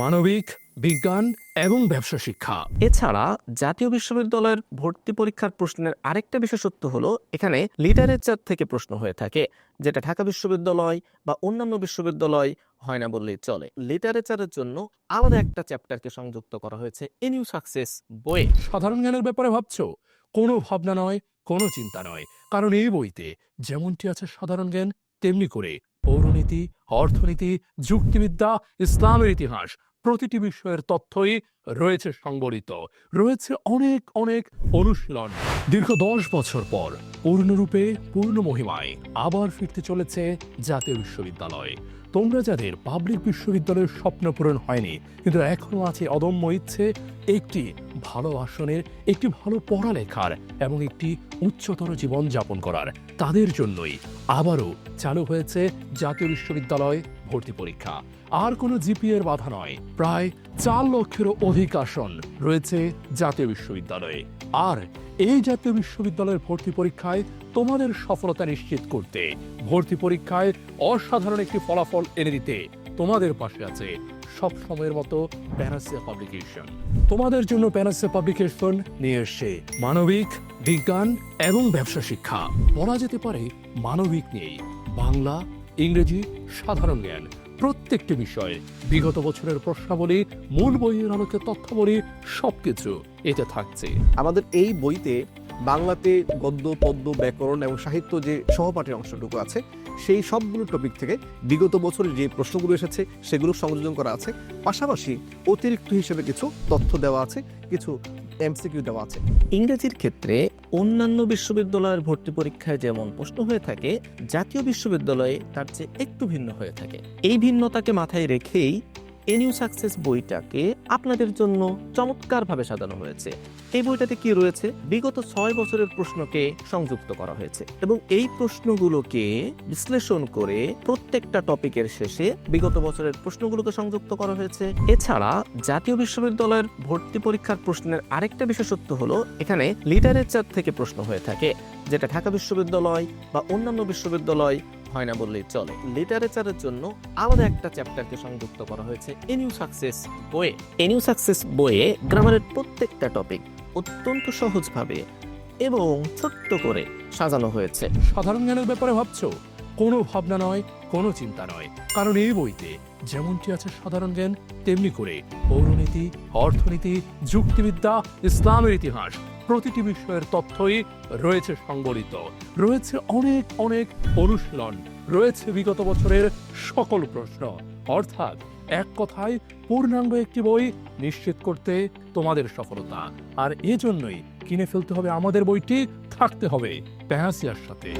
মানবিক বিজ্ঞান এবং ব্যবসা শিক্ষা। এছাড়া জাতীয় বিশ্ববিদ্যালয়ের ভর্তি পরীক্ষার প্রশ্নের আরেকটা বিশেষত্ব হলো এখানে লিটারেচার থেকে প্রশ্ন হয়ে থাকে যেটা ঢাকা বিশ্ববিদ্যালয় বা অন্যান্য বিশ্ববিদ্যালয় হয় না বললেই চলে। লিটারেচারের জন্য আলাদা একটা চ্যাপ্টারকে সংযুক্ত করা হয়েছে এনিউ সাকসেস বইয়ে। সাধারণ জ্ঞানের ব্যাপারে ভাবছ? কোনো ভাবনা নয় কোনো চিন্তা নয়। কারণ এই বইতে যেমনটি আছে সাধারণ জ্ঞান তেমনি করে পৌরনীতি অর্থনীতি যুক্তিবিদ্যা ইসলামের ইতিহাস প্রতিটি বিষয়ের তথ্যই রয়েছে সংবলিত। রয়েছে অনেক অনেক অনুশীলন। দীর্ঘ দশ বছর পর পূর্ণরূপে পূর্ণ মহিমায় আবার ফিরতে চলেছে জাতীয় বিশ্ববিদ্যালয়। তোমরা যাদের পাবলিক বিশ্ববিদ্যালয়ের স্বপ্ন পূরণ হয়নি, কিন্তু এখনও আছে অদম্য ইচ্ছে, একটি ভালো আসনের, একটি ভালো পড়ালেখার এবং একটি উচ্চতর জীবন যাপন করার। তাদের জন্যই আবারও চালু হয়েছে জাতীয় বিশ্ববিদ্যালয় ভর্তি পরীক্ষা। আর কোনো জিপিএর বাধা নয়। প্রায় চার লক্ষেরও অধিক আসন রয়েছে জাতীয় বিশ্ববিদ্যালয়ে। আর এই জাতীয় বিশ্ববিদ্যালয়ের ভর্তি পরীক্ষায় তোমাদের সফলতা নিশ্চিত করতে ভর্তি পরীক্ষায় অসাধারণ একটি ফলাফল এনে দিতে তোমাদের পাশে আছে সব সময়ের মতো প্যারাসিয়া পাবলিকেশন তোমাদের জন্য প্যারাসিয়া পাবলিকেশন নিয়ে এসছে মানবিক, বিজ্ঞান এবং ব্যবসা শিক্ষা। বলা যেতে পারে মানবিক নিয়েই। বাংলা ইংরেজি সাধারণ জ্ঞান। প্রত্যেকটি বিষয়ে বিগত বছরের প্রশ্নাবলী, মূল বইয়ের আলোকে তথ্যাবলী, সবকিছু এতে থাকছে। আমাদের এই বইতে বাংলাতে গদ্য, পদ্য, ব্যাকরণ এবং সাহিত্য যে সহপাঠের অংশটুকু আছে, সেই সবগুলো টপিক থেকে বিগত বছরের যে প্রশ্নগুলো এসেছে, সেগুলো সংযোজন করা আছে। পাশাপাশি অতিরিক্ত হিসেবে কিছু তথ্য দেওয়া আছে, কিছু এমসিকিউ দেওয়া আছে। ইংরেজির ক্ষেত্রে অন্যান্য বিশ্ববিদ্যালয়ের ভর্তি পরীক্ষায় যেমন প্রশ্ন হয়ে থাকে, জাতীয় বিশ্ববিদ্যালয়ে তার চেয়ে একটু ভিন্ন হয়ে থাকে। এই ভিন্নতাকে মাথায় রেখেই এনিউ সাকসেস বইটাকে আপনাদের জন্য চমৎকারভাবে সাজানো হয়েছে। এই বইটাতে কি রয়েছে? বিগত ছয় বছরের প্রশ্নকে সংযুক্ত করা হয়েছে এবং এই প্রশ্নগুলোকে বিশ্লেষণ করে প্রত্যেকটা টপিকের শেষে বিগত বছরের প্রশ্নগুলোকে সংযুক্ত করা হয়েছে। এছাড়া জাতীয় বিশ্ববিদ্যালয়ের ভর্তি পরীক্ষার প্রশ্নের আরেকটা বিশেষত্ব হলো, এখানে লিটারেচার থেকে প্রশ্ন হয়ে থাকে, যেটা ঢাকা বিশ্ববিদ্যালয় বা অন্যান্য বিশ্ববিদ্যালয় হয় না বললেই চলে। লিটারেচারের জন্য আলাদা একটা চ্যাপ্টারকে সংযুক্ত করা হয়েছে এনিউ সাকসেস বইয়ে। এনিউ সাকসেস বইয়ে গ্রামারের প্রত্যেকটা টপিক অত্যন্ত সহজভাবে এবং ছোট্ট করে সাজানো হয়েছে। সাধারণ জ্ঞানের ব্যাপারে ভাবছ? কোনো ভাবনা নয়, কোনো চিন্তা নয়। কারণ এই বইতে যেমনটি আছে সাধারণ জ্ঞান, তেমনি করে পৌরনীতি, অর্থনীতি, যুক্তিবিদ্যা, ইসলামের ইতিহাস প্রতিটি বিষয়ের তথ্যই রয়েছে সংবলিত। রয়েছে অনেক অনেক অনুশীলন। রয়েছে বিগত বছরের সকল প্রশ্ন। অর্থাৎ এক কথায় পূর্ণাঙ্গ একটি বই নিশ্চিত করতে তোমাদের সফলতা। আর এজন্যই কিনে ফেলতে হবে আমাদের বইটি, থাকতে হবে প্যাহাসিয়ার সাথে।